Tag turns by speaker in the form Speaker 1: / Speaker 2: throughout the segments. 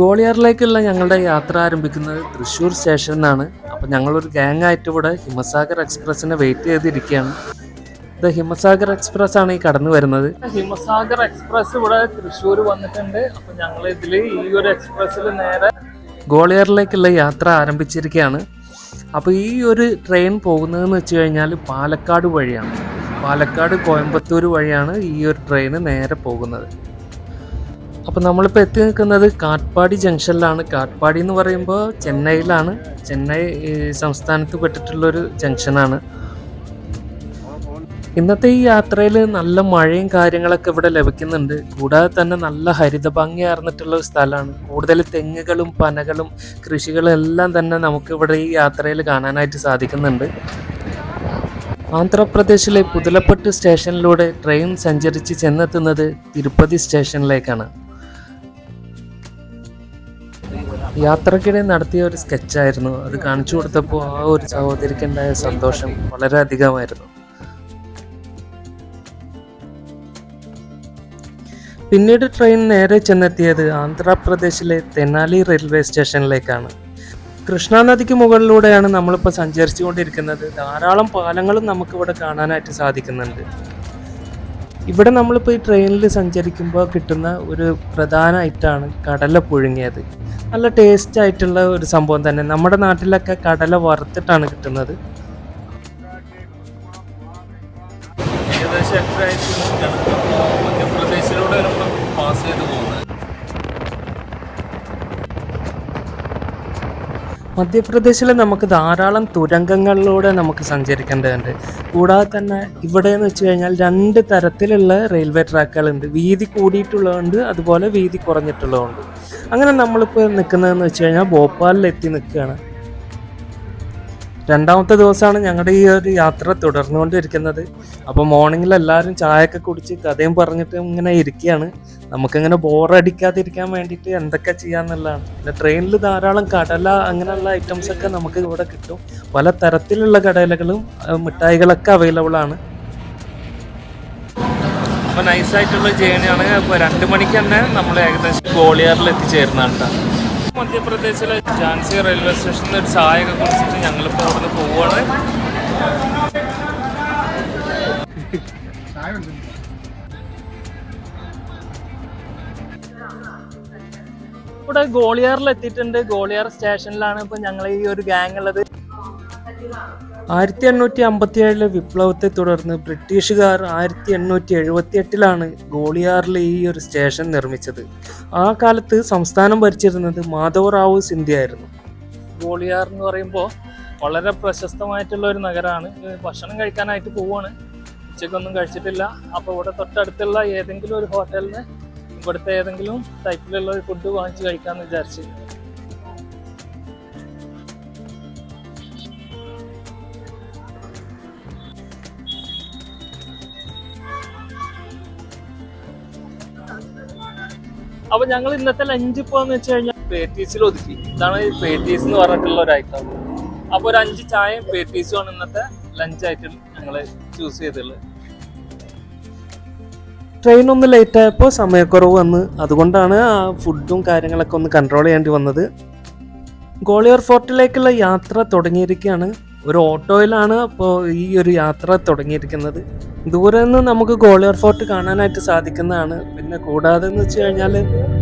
Speaker 1: ഗോളിയാറിലേക്കുള്ള ഞങ്ങളുടെ യാത്ര ആരംഭിക്കുന്നത് തൃശ്ശൂർ സ്റ്റേഷനിൽ നിന്നാണ് അപ്പം ഞങ്ങളൊരു ഗ്യാങ് ആയിട്ട് ഇവിടെ ഹിമസാഗർ എക്സ്പ്രസ്സിനെ വെയിറ്റ് ചെയ്തിരിക്കുകയാണ് ഇത് ഹിമസാഗർ എക്സ്പ്രസ് ആണ് ഈ കടന്നു വരുന്നത്
Speaker 2: ഹിമസാഗർ എക്സ്പ്രസ് ഇവിടെ തൃശ്ശൂർ വന്നിട്ടുണ്ട് അപ്പോൾ ഞങ്ങൾ ഇതിൽ ഈ ഒരു എക്സ്പ്രസ്സിൽ നേരെ
Speaker 1: ഗോളിയാറിലേക്കുള്ള യാത്ര ആരംഭിച്ചിരിക്കുകയാണ് അപ്പോൾ ഈ ഒരു ട്രെയിൻ പോകുന്നതെന്ന് വെച്ച് കഴിഞ്ഞാൽ പാലക്കാട് വഴിയാണ് പാലക്കാട് കോയമ്പത്തൂർ വഴിയാണ് ഈ ഒരു ട്രെയിൻ നേരെ പോകുന്നത് അപ്പോൾ നമ്മളിപ്പോ എത്തി നിൽക്കുന്നത് കാട്ട്പാടി ജംഗ്ഷനിലാണ് കാട്ട്പാടി എന്ന് പറയുമ്പോൾ ചെന്നൈയിലാണ് ചെന്നൈ സംസ്ഥാനത്ത് പെട്ടിട്ടുള്ളൊരു ജംഗ്ഷനാണ് ഇന്നത്തെ ഈ യാത്രയിൽ നല്ല മഴയും കാര്യങ്ങളൊക്കെ ഇവിടെ ലഭിക്കുന്നുണ്ട് കൂടാതെ തന്നെ നല്ല ഹരിത ഭംഗിയാർന്നിട്ടുള്ള ഒരു സ്ഥലമാണ് കൂടുതൽ തെങ്ങുകളും പനകളും കൃഷികളും എല്ലാം തന്നെ നമുക്ക് ഇവിടെ ഈ യാത്രയിൽ കാണാനായിട്ട് സാധിക്കുന്നുണ്ട് ആന്ധ്രാപ്രദേശിലെ പുതലപ്പെട്ട് സ്റ്റേഷനിലൂടെ ട്രെയിൻ സഞ്ചരിച്ച് ചെന്നെത്തുന്നത് തിരുപ്പതി സ്റ്റേഷനിലേക്കാണ് യാത്രക്കിടെ നടത്തിയ ഒരു സ്കെച്ചായിരുന്നു അത് കാണിച്ചു കൊടുത്തപ്പോൾ ആ ഒരു സഹോദരിക്കുണ്ടായ സന്തോഷം അധികമായിരുന്നു പിന്നീട് ട്രെയിൻ നേരെ ചെന്നെത്തിയത് ആന്ധ്രാപ്രദേശിലെ തെനാലി റെയിൽവേ സ്റ്റേഷനിലേക്കാണ് കൃഷ്ണാനദിക്ക് മുകളിലൂടെയാണ് നമ്മളിപ്പോൾ സഞ്ചരിച്ചുകൊണ്ടിരിക്കുന്നത് ധാരാളം പാലങ്ങളും നമുക്കിവിടെ കാണാനായിട്ട് സാധിക്കുന്നുണ്ട് ഇവിടെ നമ്മളിപ്പോൾ ഈ ട്രെയിനിൽ സഞ്ചരിക്കുമ്പോൾ കിട്ടുന്ന ഒരു പ്രധാന ഐറ്റമാണ് കടല പുഴുങ്ങിയത് നല്ല ടേസ്റ്റ് ആയിട്ടുള്ള ഒരു സംഭവം തന്നെ നമ്മുടെ നാട്ടിലൊക്കെ കടല വറുത്തിട്ടാണ് കിട്ടുന്നത് മധ്യപ്രദേശിൽ നമുക്ക് ധാരാളം തുരങ്കങ്ങളിലൂടെ നമുക്ക് സഞ്ചരിക്കേണ്ടതുണ്ട് കൂടാതെ തന്നെ ഇവിടെ എന്ന് വെച്ച് കഴിഞ്ഞാൽ രണ്ട് തരത്തിലുള്ള റെയിൽവേ ട്രാക്കുകളുണ്ട് വീതി കൂടിയിട്ടുള്ളതുണ്ട് അതുപോലെ വീതി കുറഞ്ഞിട്ടുള്ളതുണ്ട് അങ്ങനെ നമ്മളിപ്പോൾ നിൽക്കുന്നതെന്ന് വെച്ച് കഴിഞ്ഞാൽ ഭോപ്പാലിൽ എത്തി നിൽക്കുകയാണ് രണ്ടാമത്തെ ദിവസമാണ് ഞങ്ങളുടെ ഈ ഒരു യാത്ര തുടർന്നുകൊണ്ടിരിക്കുന്നത് അപ്പോൾ മോർണിംഗിൽ എല്ലാവരും ചായയൊക്കെ കുടിച്ച് കഥയും പറഞ്ഞിട്ട് ഇങ്ങനെ ഇരിക്കുകയാണ് നമുക്കിങ്ങനെ ബോറടിക്കാതിരിക്കാൻ വേണ്ടിയിട്ട് എന്തൊക്കെ ചെയ്യാന്നുള്ളതാണ് പിന്നെ ട്രെയിനിൽ ധാരാളം കടല അങ്ങനെയുള്ള ഐറ്റംസ് ഒക്കെ നമുക്ക് ഇവിടെ കിട്ടും പല തരത്തിലുള്ള കടലകളും മിഠായികളൊക്കെ അവൈലബിൾ ആണ്
Speaker 2: അപ്പോൾ നൈസായിട്ടുള്ള ജേണിയാണ് അപ്പോൾ രണ്ടു മണിക്ക് തന്നെ നമ്മൾ ഏകദേശം ഗോളിയാറിൽ എത്തിച്ചേരുന്നതാണ് മധ്യപ്രദേശിലെ ഝാൻസി റെയിൽവേ സ്റ്റേഷനിൽ ഒരു ചായ ഒക്കെ കുടിച്ചിട്ട് ഞങ്ങളിപ്പോൾ അവിടുന്ന് പോവുകയാണ് ഇവിടെ ഗോളിയാറിൽ എത്തിയിട്ടുണ്ട് ഗോളിയാർ സ്റ്റേഷനിലാണ് ഇപ്പൊ ഞങ്ങൾ ഈ ഒരു ഗാങ് ഉള്ളത്
Speaker 1: ആയിരത്തി എണ്ണൂറ്റി അമ്പത്തി ഏഴിലെ വിപ്ലവത്തെ തുടർന്ന് ബ്രിട്ടീഷുകാർ ആയിരത്തി എണ്ണൂറ്റി എഴുപത്തി എട്ടിലാണ് ഗോളിയാറിൽ ഈ ഒരു സ്റ്റേഷൻ നിർമ്മിച്ചത് ആ കാലത്ത് സംസ്ഥാനം ഭരിച്ചിരുന്നത് മാധവറാവു സിന്ധ്യ ആയിരുന്നു
Speaker 2: ഗോളിയാർ എന്ന് പറയുമ്പോൾ വളരെ പ്രശസ്തമായിട്ടുള്ള ഒരു നഗരമാണ് ഭക്ഷണം കഴിക്കാനായിട്ട് പോവാണ് ഉച്ചയ്ക്കൊന്നും കഴിച്ചിട്ടില്ല അപ്പോൾ ഇവിടെ തൊട്ടടുത്തുള്ള ഏതെങ്കിലും ഒരു ഹോട്ടലിന് ഇവിടുത്തെ ഏതെങ്കിലും ടൈപ്പിലുള്ള ഒരു ഫുഡ് വാങ്ങിച്ച് കഴിക്കാമെന്ന് വിചാരിച്ചു അപ്പൊ ഞങ്ങൾ ഇന്നത്തെ ലഞ്ച് പോവാന്ന് വെച്ച് കഴിഞ്ഞാൽ പേറ്റീസിൽ ഒതുക്കി ഇതാണ് ഈ പേറ്റീസ് എന്ന് പറഞ്ഞിട്ടുള്ള ഒരു ഐറ്റം അപ്പൊ ഒരു അഞ്ച് ചായയും പേറ്റീസും ആണ് ഇന്നത്തെ ലഞ്ച് ഐറ്റം ഞങ്ങൾ ചൂസ് ചെയ്തിട്ടുള്ളത്
Speaker 1: ട്രെയിൻ ഒന്ന് ലേറ്റ് ആയപ്പോൾ സമയക്കുറവ് വന്ന് അതുകൊണ്ടാണ് ആ ഫുഡും കാര്യങ്ങളൊക്കെ ഒന്ന് കൺട്രോൾ ചെയ്യേണ്ടി വന്നത് ഗോളിയർ ഫോർട്ടിലേക്കുള്ള യാത്ര തുടങ്ങിയിരിക്കുകയാണ് ഒരു ഓട്ടോയിലാണ് അപ്പോൾ ഈ ഒരു യാത്ര തുടങ്ങിയിരിക്കുന്നത് ദൂരെ നിന്ന് നമുക്ക് ഗോളിയർ ഫോർട്ട് കാണാനായിട്ട് സാധിക്കുന്നതാണ് പിന്നെ കൂടാതെ എന്ന് വെച്ച് കഴിഞ്ഞാൽ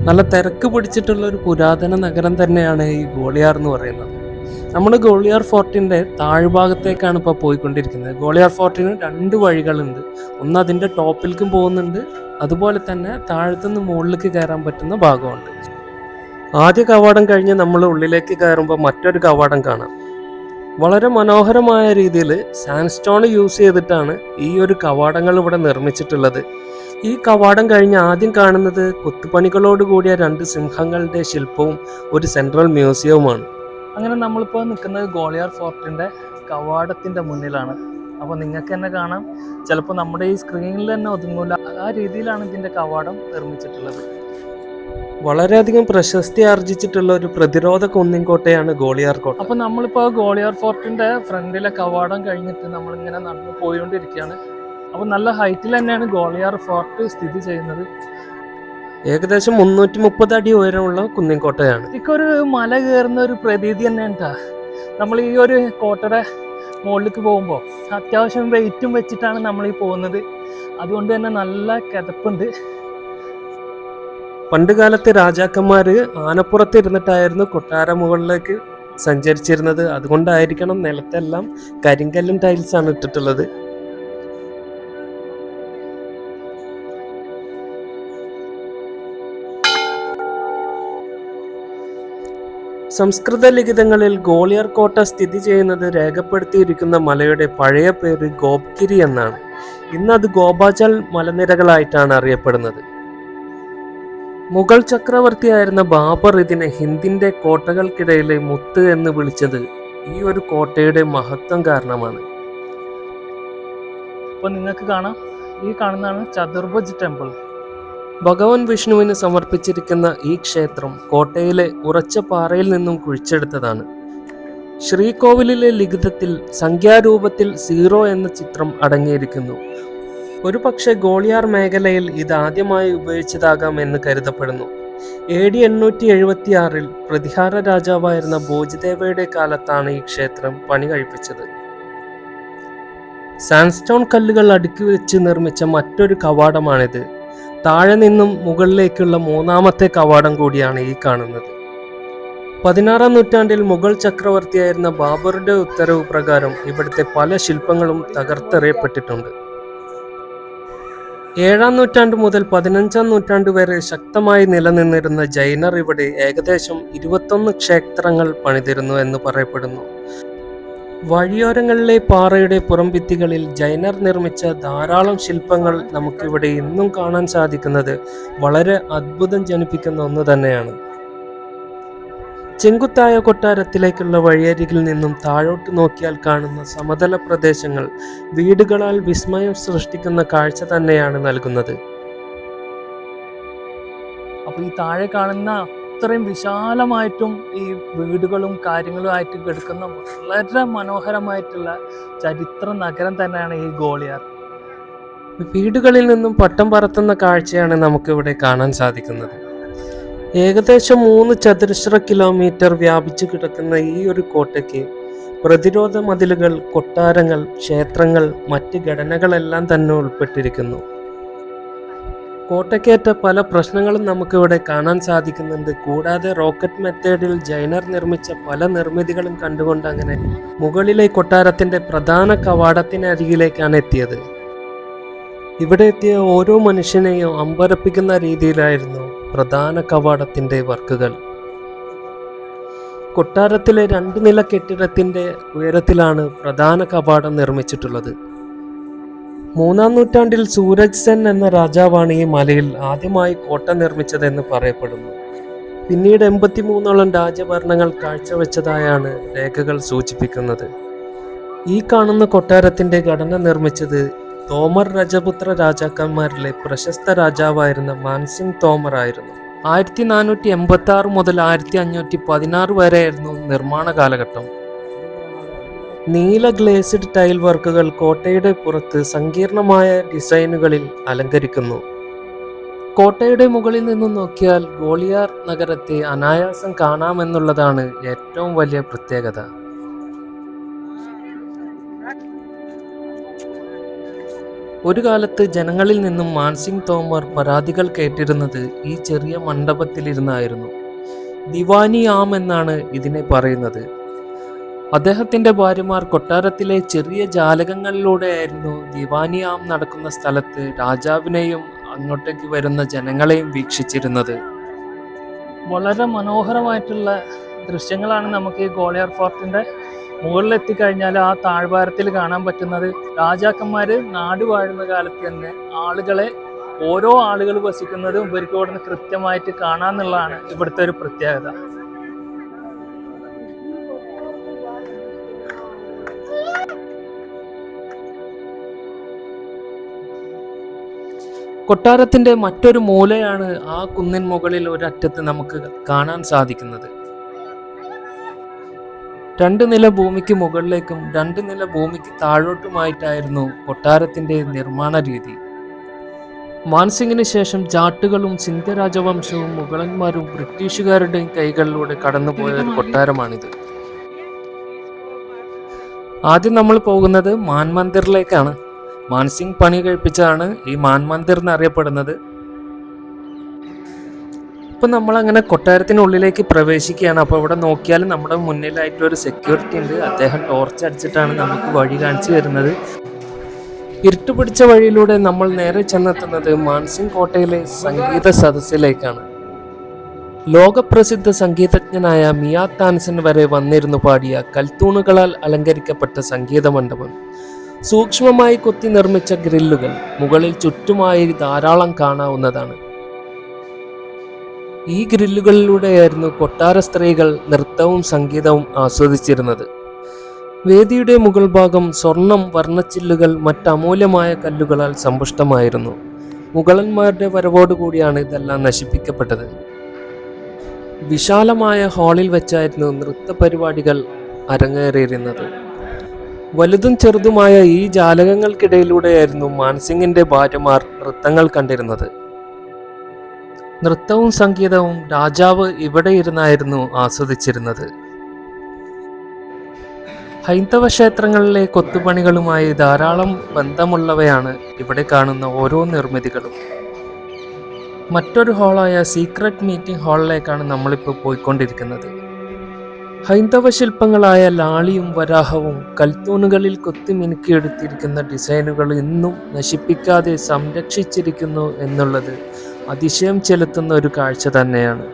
Speaker 1: നല്ല തിരക്ക് പിടിച്ചിട്ടുള്ള ഒരു പുരാതന നഗരം തന്നെയാണ് ഈ ഗോളിയാർ എന്ന് പറയുന്നത് നമ്മുടെ ഗോളിയാർ ഫോർട്ടിൻ്റെ താഴ്ഭാഗത്തേക്കാണ് ഇപ്പോൾ പോയിക്കൊണ്ടിരിക്കുന്നത് ഗോളിയാർ ഫോർട്ടിന് രണ്ട് വഴികളുണ്ട് ഒന്ന് അതിൻ്റെ ടോപ്പിലേക്കും പോകുന്നുണ്ട് അതുപോലെ തന്നെ നിന്ന് മുകളിലേക്ക് കയറാൻ പറ്റുന്ന ഭാഗമുണ്ട് ആദ്യ കവാടം കഴിഞ്ഞ് നമ്മൾ ഉള്ളിലേക്ക് കയറുമ്പോൾ മറ്റൊരു കവാടം കാണാം വളരെ മനോഹരമായ രീതിയിൽ സാൻസ്റ്റോൺ യൂസ് ചെയ്തിട്ടാണ് ഈ ഒരു കവാടങ്ങൾ ഇവിടെ നിർമ്മിച്ചിട്ടുള്ളത് ഈ കവാടം കഴിഞ്ഞ് ആദ്യം കാണുന്നത് കൊത്തുപണികളോട് കൂടിയ രണ്ട് സിംഹങ്ങളുടെ ശില്പവും ഒരു സെൻട്രൽ മ്യൂസിയവുമാണ്
Speaker 2: അങ്ങനെ നമ്മളിപ്പോൾ നിൽക്കുന്നത് ഗോളിയാർ ഫോർട്ടിൻ്റെ കവാടത്തിൻ്റെ മുന്നിലാണ് അപ്പോൾ നിങ്ങൾക്ക് തന്നെ കാണാം ചിലപ്പോൾ നമ്മുടെ ഈ സ്ക്രീനിൽ തന്നെ ഒതുങ്ങൂല ആ രീതിയിലാണ് ഇതിൻ്റെ കവാടം നിർമ്മിച്ചിട്ടുള്ളത്
Speaker 1: വളരെയധികം പ്രശസ്തി ആർജിച്ചിട്ടുള്ള ഒരു പ്രതിരോധ കുന്നിൻകോട്ടയാണ് ഗോളിയാർ കോട്ട
Speaker 2: അപ്പോൾ നമ്മളിപ്പോൾ ഗോളിയാർ ഫോർട്ടിൻ്റെ ഫ്രണ്ടിലെ കവാടം കഴിഞ്ഞിട്ട് നമ്മളിങ്ങനെ നടന്ന് പോയിക്കൊണ്ടിരിക്കുകയാണ് അപ്പോൾ നല്ല ഹൈറ്റിൽ തന്നെയാണ് ഗോളിയാർ ഫോർട്ട് സ്ഥിതി ചെയ്യുന്നത്
Speaker 1: ഏകദേശം മുന്നൂറ്റി മുപ്പത് അടി ഉയരമുള്ള കുന്നിൻകോട്ടയാണ്
Speaker 2: ഇക്കൊരു മല കയറുന്ന ഒരു പ്രതീതി തന്നെ ഉണ്ടാ നമ്മൾ ഈ ഒരു കോട്ടയുടെ മുകളിലേക്ക് പോകുമ്പോൾ അത്യാവശ്യം വെയിറ്റും വെച്ചിട്ടാണ് നമ്മൾ ഈ പോകുന്നത് അതുകൊണ്ട് തന്നെ നല്ല കിതപ്പുണ്ട്
Speaker 1: പണ്ട് കാലത്ത് രാജാക്കന്മാര് ആനപ്പുറത്ത് ഇരുന്നിട്ടായിരുന്നു കൊട്ടാര മുകളിലേക്ക് സഞ്ചരിച്ചിരുന്നത് അതുകൊണ്ടായിരിക്കണം നിലത്തെല്ലാം കരിങ്കല്ലും ടൈൽസാണ് ഇട്ടിട്ടുള്ളത് സംസ്കൃത ലിഖിതങ്ങളിൽ ഗോളിയർ കോട്ട സ്ഥിതി ചെയ്യുന്നത് രേഖപ്പെടുത്തിയിരിക്കുന്ന മലയുടെ പഴയ പേര് ഗോപ്ഗിരി എന്നാണ് ഇന്ന് അത് ഗോപാചൽ മലനിരകളായിട്ടാണ് അറിയപ്പെടുന്നത് മുഗൾ ചക്രവർത്തിയായിരുന്ന ബാബർ ഇതിനെ ഹിന്ദിന്റെ കോട്ടകൾക്കിടയിലെ മുത്ത് എന്ന് വിളിച്ചത് ഈ ഒരു കോട്ടയുടെ മഹത്വം കാരണമാണ്
Speaker 2: അപ്പോൾ നിങ്ങൾക്ക് കാണാം ഈ കാണുന്നതാണ് ചതുർഭുജ് ടെമ്പിൾ
Speaker 1: ഭഗവാൻ വിഷ്ണുവിന് സമർപ്പിച്ചിരിക്കുന്ന ഈ ക്ഷേത്രം കോട്ടയിലെ ഉറച്ച പാറയിൽ നിന്നും കുഴിച്ചെടുത്തതാണ് ശ്രീകോവിലിലെ ലിഖിതത്തിൽ സംഖ്യാരൂപത്തിൽ സീറോ എന്ന ചിത്രം അടങ്ങിയിരിക്കുന്നു ഒരു പക്ഷേ ഗോളിയാർ മേഖലയിൽ ആദ്യമായി ഉപയോഗിച്ചതാകാം എന്ന് കരുതപ്പെടുന്നു എ ഡി എണ്ണൂറ്റി എഴുപത്തി ആറിൽ പ്രതിഹാര രാജാവായിരുന്ന ഭോജദേവയുടെ കാലത്താണ് ഈ ക്ഷേത്രം പണി കഴിപ്പിച്ചത് സാൻസ്റ്റോൺ കല്ലുകൾ അടുക്കി വെച്ച് നിർമ്മിച്ച മറ്റൊരു കവാടമാണിത് താഴെ നിന്നും മുകളിലേക്കുള്ള മൂന്നാമത്തെ കവാടം കൂടിയാണ് ഈ കാണുന്നത് പതിനാറാം നൂറ്റാണ്ടിൽ മുഗൾ ചക്രവർത്തിയായിരുന്ന ബാബറുടെ ഉത്തരവ് പ്രകാരം ഇവിടുത്തെ പല ശില്പങ്ങളും തകർത്തെറിയപ്പെട്ടിട്ടുണ്ട് ഏഴാം നൂറ്റാണ്ട് മുതൽ പതിനഞ്ചാം നൂറ്റാണ്ട് വരെ ശക്തമായി നിലനിന്നിരുന്ന ജൈനർ ഇവിടെ ഏകദേശം ഇരുപത്തൊന്ന് ക്ഷേത്രങ്ങൾ പണിതിരുന്നു എന്ന് പറയപ്പെടുന്നു വഴിയോരങ്ങളിലെ പാറയുടെ പുറംഭിത്തികളിൽ ജൈനർ നിർമ്മിച്ച ധാരാളം ശില്പങ്ങൾ നമുക്കിവിടെ ഇന്നും കാണാൻ സാധിക്കുന്നത് വളരെ അത്ഭുതം ജനിപ്പിക്കുന്ന ഒന്ന് തന്നെയാണ് ചെങ്കുത്തായ കൊട്ടാരത്തിലേക്കുള്ള വഴിയരികിൽ നിന്നും താഴോട്ട് നോക്കിയാൽ കാണുന്ന സമതല പ്രദേശങ്ങൾ വീടുകളാൽ വിസ്മയം സൃഷ്ടിക്കുന്ന കാഴ്ച തന്നെയാണ് നൽകുന്നത്
Speaker 2: അപ്പോൾ ഈ താഴെ കാണുന്ന അത്രയും വിശാലമായിട്ടും ഈ വീടുകളും ആയിട്ട് കിടക്കുന്ന വളരെ മനോഹരമായിട്ടുള്ള ചരിത്ര നഗരം തന്നെയാണ് ഈ ഗോളിയാർ
Speaker 1: വീടുകളിൽ നിന്നും പട്ടം പറത്തുന്ന കാഴ്ചയാണ് നമുക്കിവിടെ കാണാൻ സാധിക്കുന്നത് ഏകദേശം മൂന്ന് ചതുരശ്ര കിലോമീറ്റർ വ്യാപിച്ചു കിടക്കുന്ന ഈ ഒരു കോട്ടയ്ക്ക് പ്രതിരോധ മതിലുകൾ കൊട്ടാരങ്ങൾ ക്ഷേത്രങ്ങൾ മറ്റ് ഘടനകളെല്ലാം തന്നെ ഉൾപ്പെട്ടിരിക്കുന്നു കോട്ടക്കേറ്റ പല പ്രശ്നങ്ങളും നമുക്കിവിടെ കാണാൻ സാധിക്കുന്നുണ്ട് കൂടാതെ റോക്കറ്റ് മെത്തേഡിൽ ജൈനർ നിർമ്മിച്ച പല നിർമ്മിതികളും കണ്ടുകൊണ്ട് അങ്ങനെ മുകളിലെ കൊട്ടാരത്തിന്റെ പ്രധാന കവാടത്തിനരികിലേക്കാണ് എത്തിയത് ഇവിടെ എത്തിയ ഓരോ മനുഷ്യനെയും അമ്പരപ്പിക്കുന്ന രീതിയിലായിരുന്നു പ്രധാന കവാടത്തിന്റെ വർക്കുകൾ കൊട്ടാരത്തിലെ രണ്ട് നില കെട്ടിടത്തിന്റെ ഉയരത്തിലാണ് പ്രധാന കവാടം നിർമ്മിച്ചിട്ടുള്ളത് മൂന്നാം നൂറ്റാണ്ടിൽ സൂരജ് സെൻ എന്ന രാജാവാണ് ഈ മലയിൽ ആദ്യമായി കോട്ട നിർമ്മിച്ചതെന്ന് പറയപ്പെടുന്നു പിന്നീട് എൺപത്തിമൂന്നോളം രാജഭരണങ്ങൾ കാഴ്ചവെച്ചതായാണ് രേഖകൾ സൂചിപ്പിക്കുന്നത് ഈ കാണുന്ന കൊട്ടാരത്തിന്റെ ഘടന നിർമ്മിച്ചത് തോമർ രജപുത്ര രാജാക്കന്മാരിലെ പ്രശസ്ത രാജാവായിരുന്ന മാൻസിംഗ് തോമർ ആയിരുന്നു ആയിരത്തി നാനൂറ്റി എൺപത്തി ആറ് മുതൽ ആയിരത്തി അഞ്ഞൂറ്റി പതിനാറ് വരെയായിരുന്നു നിർമ്മാണ കാലഘട്ടം നീല ഗ്ലേസ്ഡ് ടൈൽ വർക്കുകൾ കോട്ടയുടെ പുറത്ത് സങ്കീർണമായ ഡിസൈനുകളിൽ അലങ്കരിക്കുന്നു കോട്ടയുടെ മുകളിൽ നിന്നും നോക്കിയാൽ ഗോളിയാർ നഗരത്തെ അനായാസം കാണാമെന്നുള്ളതാണ് ഏറ്റവും വലിയ പ്രത്യേകത ഒരു കാലത്ത് ജനങ്ങളിൽ നിന്നും മാൻസിംഗ് തോമർ പരാതികൾ കേട്ടിരുന്നത് ഈ ചെറിയ മണ്ഡപത്തിലിരുന്നായിരുന്നു ദിവാനി ആം എന്നാണ് ഇതിനെ പറയുന്നത് അദ്ദേഹത്തിന്റെ ഭാര്യമാർ കൊട്ടാരത്തിലെ ചെറിയ ജാലകങ്ങളിലൂടെയായിരുന്നു ദിവാനിയാം നടക്കുന്ന സ്ഥലത്ത് രാജാവിനെയും അങ്ങോട്ടേക്ക് വരുന്ന ജനങ്ങളെയും വീക്ഷിച്ചിരുന്നത്
Speaker 2: വളരെ മനോഹരമായിട്ടുള്ള ദൃശ്യങ്ങളാണ് നമുക്ക് ഈ ഗോളിയാർ ഫോർട്ടിന്റെ മുകളിലെത്തിക്കഴിഞ്ഞാൽ ആ താഴ്വാരത്തിൽ കാണാൻ പറ്റുന്നത് രാജാക്കന്മാർ നാട് വാഴുന്ന കാലത്ത് തന്നെ ആളുകളെ ഓരോ ആളുകൾ വസിക്കുന്നതും ഇവർക്ക് കൃത്യമായിട്ട് കാണാന്നുള്ളതാണ് ഇവിടുത്തെ ഒരു പ്രത്യേകത
Speaker 1: കൊട്ടാരത്തിന്റെ മറ്റൊരു മൂലയാണ് ആ കുന്നിൻ മുകളിൽ ഒരറ്റത്ത് നമുക്ക് കാണാൻ സാധിക്കുന്നത് രണ്ട് നില ഭൂമിക്ക് മുകളിലേക്കും രണ്ട് നില ഭൂമിക്ക് താഴോട്ടുമായിട്ടായിരുന്നു കൊട്ടാരത്തിന്റെ നിർമ്മാണ രീതി മാൻസിംഗിന് ശേഷം ജാട്ടുകളും സിന്ധ്യ രാജവംശവും മുഗളന്മാരും ബ്രിട്ടീഷുകാരുടെയും കൈകളിലൂടെ കടന്നുപോയ ഒരു കൊട്ടാരമാണിത് ആദ്യം നമ്മൾ പോകുന്നത് മാൻമന്ദിറിലേക്കാണ് മാൻസിംഗ് പണി കഴിപ്പിച്ചതാണ് ഈ മാൻ മന്ദിർ എന്നറിയപ്പെടുന്നത് ഇപ്പം അങ്ങനെ കൊട്ടാരത്തിനുള്ളിലേക്ക് പ്രവേശിക്കുകയാണ് അപ്പോൾ ഇവിടെ നോക്കിയാൽ നമ്മുടെ മുന്നിലായിട്ട് ഒരു സെക്യൂരിറ്റി ഉണ്ട് അദ്ദേഹം ടോർച്ച് അടിച്ചിട്ടാണ് നമുക്ക് വഴി കാണിച്ചു തരുന്നത് ഇരുട്ട് പിടിച്ച വഴിയിലൂടെ നമ്മൾ നേരെ ചെന്നെത്തുന്നത് മാൻസിംഗ് കോട്ടയിലെ സംഗീത സദസ്സിലേക്കാണ് ലോകപ്രസിദ്ധ സംഗീതജ്ഞനായ മിയാ താൻസൻ വരെ വന്നിരുന്നു പാടിയ കൽത്തൂണുകളാൽ അലങ്കരിക്കപ്പെട്ട സംഗീത മണ്ഡപം സൂക്ഷ്മമായി കൊത്തി നിർമ്മിച്ച ഗ്രില്ലുകൾ മുകളിൽ ചുറ്റുമായി ധാരാളം കാണാവുന്നതാണ് ഈ ഗ്രില്ലുകളിലൂടെയായിരുന്നു കൊട്ടാര സ്ത്രീകൾ നൃത്തവും സംഗീതവും ആസ്വദിച്ചിരുന്നത് വേദിയുടെ മുകൾ ഭാഗം സ്വർണം വർണ്ണച്ചില്ലുകൾ മറ്റ് അമൂല്യമായ കല്ലുകളാൽ സമ്പുഷ്ടമായിരുന്നു മുഗളന്മാരുടെ വരവോടുകൂടിയാണ് ഇതെല്ലാം നശിപ്പിക്കപ്പെട്ടത് വിശാലമായ ഹാളിൽ വെച്ചായിരുന്നു നൃത്ത പരിപാടികൾ അരങ്ങേറിയിരുന്നത് വലുതും ചെറുതുമായ ഈ ജാലകങ്ങൾക്കിടയിലൂടെയായിരുന്നു മാൻസിംഗിന്റെ ഭാര്യമാർ നൃത്തങ്ങൾ കണ്ടിരുന്നത് നൃത്തവും സംഗീതവും രാജാവ് ഇവിടെ ഇരുന്നായിരുന്നു ആസ്വദിച്ചിരുന്നത് ഹൈന്ദവ ക്ഷേത്രങ്ങളിലെ കൊത്തുപണികളുമായി ധാരാളം ബന്ധമുള്ളവയാണ് ഇവിടെ കാണുന്ന ഓരോ നിർമ്മിതികളും മറ്റൊരു ഹാളായ സീക്രട്ട് മീറ്റിംഗ് ഹാളിലേക്കാണ് നമ്മളിപ്പോൾ പോയിക്കൊണ്ടിരിക്കുന്നത് ഹൈന്ദവ ശില്പങ്ങളായ ലാളിയും വരാഹവും കൽത്തൂണുകളിൽ കൊത്തിമിനുക്കിയെടുത്തിരിക്കുന്ന ഡിസൈനുകൾ ഇന്നും നശിപ്പിക്കാതെ സംരക്ഷിച്ചിരിക്കുന്നു എന്നുള്ളത് അതിശയം ചെലുത്തുന്ന ഒരു കാഴ്ച തന്നെയാണ്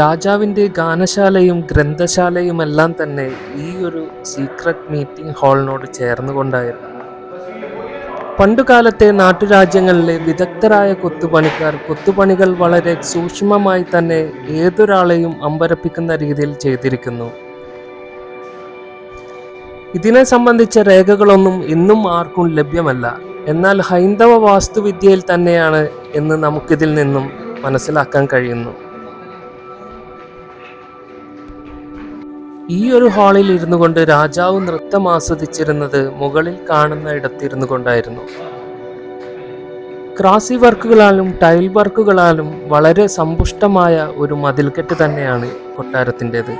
Speaker 1: രാജാവിൻ്റെ ഗാനശാലയും ഗ്രന്ഥശാലയുമെല്ലാം തന്നെ ഈ ഒരു സീക്രട്ട് മീറ്റിംഗ് ഹാളിനോട് ചേർന്നുകൊണ്ടായിരുന്നു പണ്ടുകാലത്തെ നാട്ടുരാജ്യങ്ങളിലെ വിദഗ്ധരായ കൊത്തുപണിക്കാർ കൊത്തുപണികൾ വളരെ സൂക്ഷ്മമായി തന്നെ ഏതൊരാളെയും അമ്പരപ്പിക്കുന്ന രീതിയിൽ ചെയ്തിരിക്കുന്നു ഇതിനെ സംബന്ധിച്ച രേഖകളൊന്നും ഇന്നും ആർക്കും ലഭ്യമല്ല എന്നാൽ ഹൈന്ദവ വാസ്തുവിദ്യയിൽ തന്നെയാണ് എന്ന് നമുക്കിതിൽ നിന്നും മനസ്സിലാക്കാൻ കഴിയുന്നു ഈ ഒരു ഹാളിൽ ഇരുന്നു കൊണ്ട് രാജാവ് നൃത്തം ആസ്വദിച്ചിരുന്നത് മുകളിൽ കാണുന്ന ഇടത്തിരുന്നു കൊണ്ടായിരുന്നു ക്രാസി വർക്കുകളാലും ടൈൽ വർക്കുകളാലും വളരെ സമ്പുഷ്ടമായ ഒരു മതിൽക്കെട്ട് തന്നെയാണ് കൊട്ടാരത്തിൻ്റെത്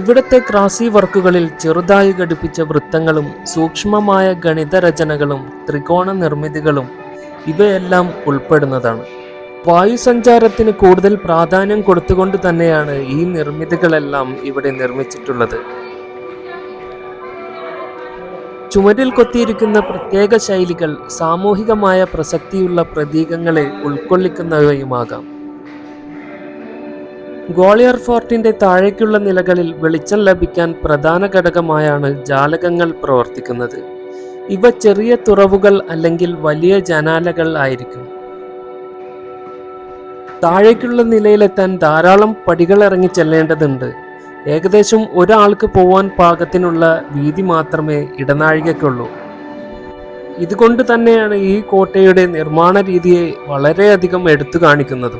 Speaker 1: ഇവിടത്തെ ക്രാസി വർക്കുകളിൽ ചെറുതായി ഘടിപ്പിച്ച വൃത്തങ്ങളും സൂക്ഷ്മമായ ഗണിത രചനകളും ത്രികോണ നിർമ്മിതികളും ഇവയെല്ലാം ഉൾപ്പെടുന്നതാണ് വായുസഞ്ചാരത്തിന് കൂടുതൽ പ്രാധാന്യം കൊടുത്തുകൊണ്ട് തന്നെയാണ് ഈ നിർമ്മിതികളെല്ലാം ഇവിടെ നിർമ്മിച്ചിട്ടുള്ളത് ചുമരിൽ കൊത്തിയിരിക്കുന്ന പ്രത്യേക ശൈലികൾ സാമൂഹികമായ പ്രസക്തിയുള്ള പ്രതീകങ്ങളെ ഉൾക്കൊള്ളിക്കുന്നവയുമാകാം ഗോളിയർ ഫോർട്ടിന്റെ താഴേക്കുള്ള നിലകളിൽ വെളിച്ചം ലഭിക്കാൻ പ്രധാന ഘടകമായാണ് ജാലകങ്ങൾ പ്രവർത്തിക്കുന്നത് ഇവ ചെറിയ തുറവുകൾ അല്ലെങ്കിൽ വലിയ ജനാലകൾ ആയിരിക്കും താഴേക്കുള്ള നിലയിലെത്താൻ ധാരാളം പടികൾ ഇറങ്ങി ചെല്ലേണ്ടതുണ്ട് ഏകദേശം ഒരാൾക്ക് പോവാൻ പാകത്തിനുള്ള വീതി മാത്രമേ ഇടനാഴികയ്ക്കുള്ളൂ ഇതുകൊണ്ട് തന്നെയാണ് ഈ കോട്ടയുടെ നിർമ്മാണ രീതിയെ വളരെയധികം എടുത്തു കാണിക്കുന്നത്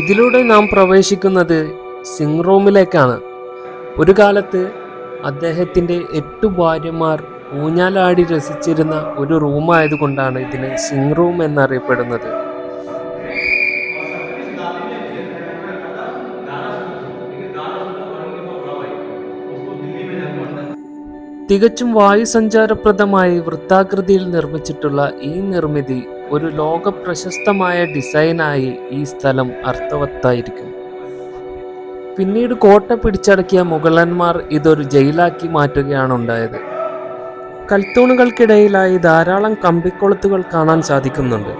Speaker 1: ഇതിലൂടെ നാം പ്രവേശിക്കുന്നത് സിംഗ് റൂമിലേക്കാണ് ഒരു കാലത്ത് അദ്ദേഹത്തിൻ്റെ എട്ടു ഭാര്യമാർ ഊഞ്ഞാലാടി രസിച്ചിരുന്ന ഒരു റൂമായതുകൊണ്ടാണ് ഇതിന് സിംഗ് റൂം എന്നറിയപ്പെടുന്നത് തികച്ചും വായുസഞ്ചാരപ്രദമായ വൃത്താകൃതിയിൽ നിർമ്മിച്ചിട്ടുള്ള ഈ നിർമ്മിതി ഒരു ലോക പ്രശസ്തമായ ഡിസൈനായി ഈ സ്ഥലം അർത്ഥവത്തായിരിക്കും പിന്നീട് കോട്ട പിടിച്ചടക്കിയ മുഗളന്മാർ ഇതൊരു ജയിലാക്കി മാറ്റുകയാണ് ഉണ്ടായത് കൽത്തൂണുകൾക്കിടയിലായി ധാരാളം കമ്പിക്കൊളുത്തുകൾ കാണാൻ സാധിക്കുന്നുണ്ട്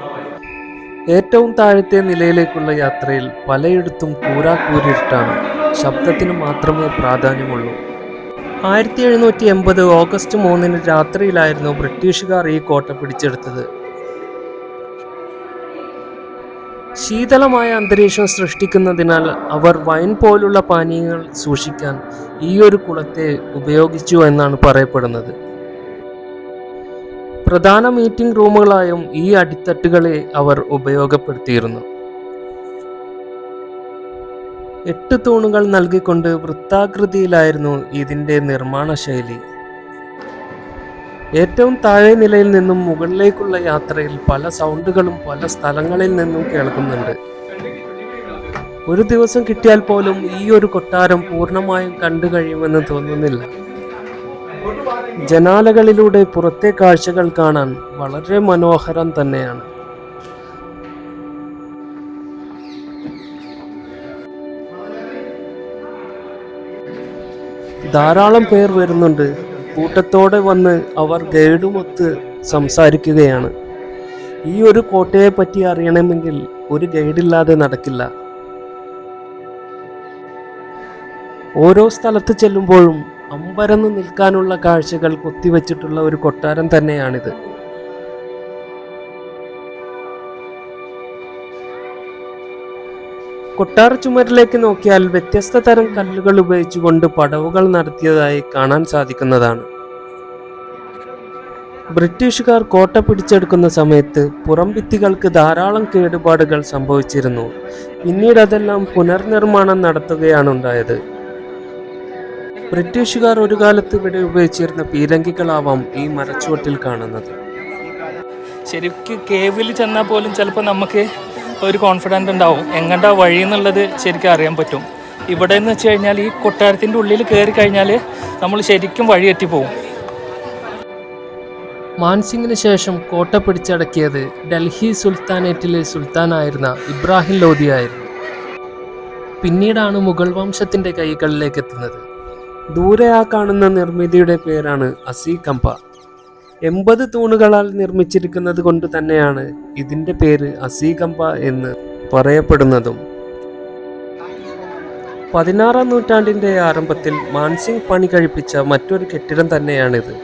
Speaker 1: ഏറ്റവും താഴത്തെ നിലയിലേക്കുള്ള യാത്രയിൽ പലയിടത്തും കൂരാക്കൂരിട്ടാണ് ശബ്ദത്തിന് മാത്രമേ പ്രാധാന്യമുള്ളൂ ആയിരത്തി എഴുന്നൂറ്റി എൺപത് ഓഗസ്റ്റ് മൂന്നിന് രാത്രിയിലായിരുന്നു ബ്രിട്ടീഷുകാർ ഈ കോട്ട പിടിച്ചെടുത്തത് ശീതളമായ അന്തരീക്ഷം സൃഷ്ടിക്കുന്നതിനാൽ അവർ വൈൻ പോലുള്ള പാനീയങ്ങൾ സൂക്ഷിക്കാൻ ഈ ഒരു കുളത്തെ ഉപയോഗിച്ചു എന്നാണ് പറയപ്പെടുന്നത് പ്രധാന മീറ്റിംഗ് റൂമുകളായും ഈ അടിത്തട്ടുകളെ അവർ ഉപയോഗപ്പെടുത്തിയിരുന്നു എട്ട് തൂണുകൾ നൽകിക്കൊണ്ട് വൃത്താകൃതിയിലായിരുന്നു ഇതിൻ്റെ നിർമ്മാണ ശൈലി ഏറ്റവും താഴെ നിലയിൽ നിന്നും മുകളിലേക്കുള്ള യാത്രയിൽ പല സൗണ്ടുകളും പല സ്ഥലങ്ങളിൽ നിന്നും കേൾക്കുന്നുണ്ട് ഒരു ദിവസം കിട്ടിയാൽ പോലും ഈ ഒരു കൊട്ടാരം പൂർണ്ണമായും കണ്ടു കഴിയുമെന്ന് തോന്നുന്നില്ല ജനാലകളിലൂടെ പുറത്തെ കാഴ്ചകൾ കാണാൻ വളരെ മനോഹരം തന്നെയാണ് ധാരാളം പേർ വരുന്നുണ്ട് കൂട്ടത്തോടെ വന്ന് അവർ ഗൈഡുമൊത്ത് സംസാരിക്കുകയാണ് ഈ ഒരു കോട്ടയെ പറ്റി അറിയണമെങ്കിൽ ഒരു ഗൈഡില്ലാതെ നടക്കില്ല ഓരോ സ്ഥലത്ത് ചെല്ലുമ്പോഴും അമ്പരന്ന് നിൽക്കാനുള്ള കാഴ്ചകൾ കൊത്തിവെച്ചിട്ടുള്ള ഒരു കൊട്ടാരം തന്നെയാണിത് കൊട്ടാര ചുമരിലേക്ക് നോക്കിയാൽ വ്യത്യസ്ത തരം കല്ലുകൾ ഉപയോഗിച്ചുകൊണ്ട് പടവുകൾ നടത്തിയതായി കാണാൻ സാധിക്കുന്നതാണ് ബ്രിട്ടീഷുകാർ കോട്ട പിടിച്ചെടുക്കുന്ന സമയത്ത് പുറം ഭിത്തികൾക്ക് ധാരാളം കേടുപാടുകൾ സംഭവിച്ചിരുന്നു പിന്നീട് അതെല്ലാം പുനർനിർമ്മാണം നടത്തുകയാണ് ഉണ്ടായത് ബ്രിട്ടീഷുകാർ ഒരു കാലത്ത് ഇവിടെ ഉപയോഗിച്ചിരുന്ന പീരങ്കികളാവാം ഈ മരച്ചുവട്ടിൽ കാണുന്നത്
Speaker 2: ശരിക്കും കേവിൽ ചെന്നാൽ പോലും ചിലപ്പോൾ നമുക്ക് ഒരു കോൺഫിഡൻ്റ് ഉണ്ടാവും എങ്ങനെ വഴി എന്നുള്ളത് ശരിക്കും അറിയാൻ പറ്റും ഇവിടെ എന്ന് വെച്ച് കഴിഞ്ഞാൽ ഈ കൊട്ടാരത്തിൻ്റെ ഉള്ളിൽ കയറി കഴിഞ്ഞാൽ നമ്മൾ ശരിക്കും വഴി എത്തിപ്പോവും
Speaker 1: മാൻസിംഗിന് ശേഷം കോട്ട പിടിച്ചടക്കിയത് ഡൽഹി സുൽത്താനേറ്റിലെ സുൽത്താനായിരുന്ന ഇബ്രാഹിം ലോധിയായിരുന്നു പിന്നീടാണ് മുഗൾ വംശത്തിൻ്റെ കൈകളിലേക്ക് എത്തുന്നത് ദൂരെ ആ കാണുന്ന നിർമ്മിതിയുടെ പേരാണ് അസി കമ്പ എൺപത് തൂണുകളാൽ നിർമ്മിച്ചിരിക്കുന്നത് കൊണ്ട് തന്നെയാണ് ഇതിൻ്റെ പേര് അസീകമ്പ എന്ന് പറയപ്പെടുന്നതും പതിനാറാം നൂറ്റാണ്ടിൻ്റെ ആരംഭത്തിൽ മാൻസിംഗ് പണി കഴിപ്പിച്ച മറ്റൊരു കെട്ടിടം തന്നെയാണിത്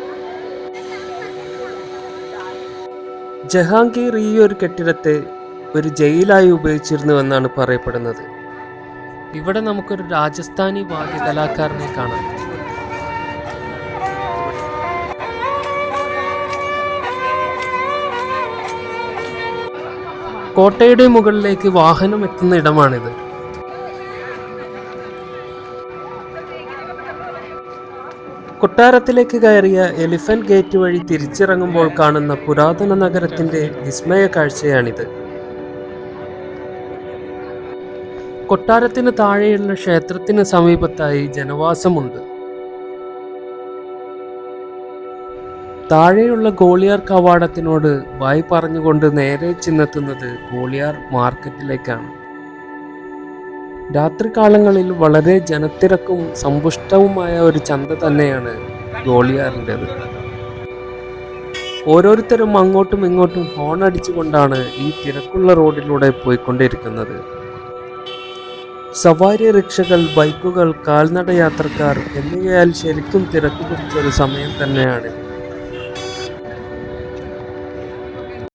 Speaker 1: ജഹാംഗീർ ഈ ഒരു കെട്ടിടത്തെ ഒരു ജയിലായി ഉപയോഗിച്ചിരുന്നുവെന്നാണ് പറയപ്പെടുന്നത് ഇവിടെ നമുക്കൊരു രാജസ്ഥാനി വാദ്യ കലാകാരനെ കാണാം കോട്ടയുടെ മുകളിലേക്ക് വാഹനം എത്തുന്ന ഇടമാണിത് കൊട്ടാരത്തിലേക്ക് കയറിയ എലിഫന്റ് ഗേറ്റ് വഴി തിരിച്ചിറങ്ങുമ്പോൾ കാണുന്ന പുരാതന നഗരത്തിന്റെ വിസ്മയ കാഴ്ചയാണിത് കൊട്ടാരത്തിന് താഴെയുള്ള ക്ഷേത്രത്തിന് സമീപത്തായി ജനവാസമുണ്ട് താഴെയുള്ള ഗോളിയാർ കവാടത്തിനോട് വായി പറഞ്ഞുകൊണ്ട് നേരെ ചെന്നെത്തുന്നത് ഗോളിയാർ മാർക്കറ്റിലേക്കാണ് രാത്രികാലങ്ങളിൽ വളരെ ജനത്തിരക്കും സമ്പുഷ്ടവുമായ ഒരു ചന്ത തന്നെയാണ് ഗോളിയാറിൻ്റെത് ഓരോരുത്തരും അങ്ങോട്ടും ഇങ്ങോട്ടും ഹോൺ അടിച്ചുകൊണ്ടാണ് ഈ തിരക്കുള്ള റോഡിലൂടെ പോയിക്കൊണ്ടിരിക്കുന്നത് സവാരി റിക്ഷകൾ ബൈക്കുകൾ കാൽനട യാത്രക്കാർ എന്നിവയാൽ ശരിക്കും തിരക്ക് ഒരു സമയം തന്നെയാണിത്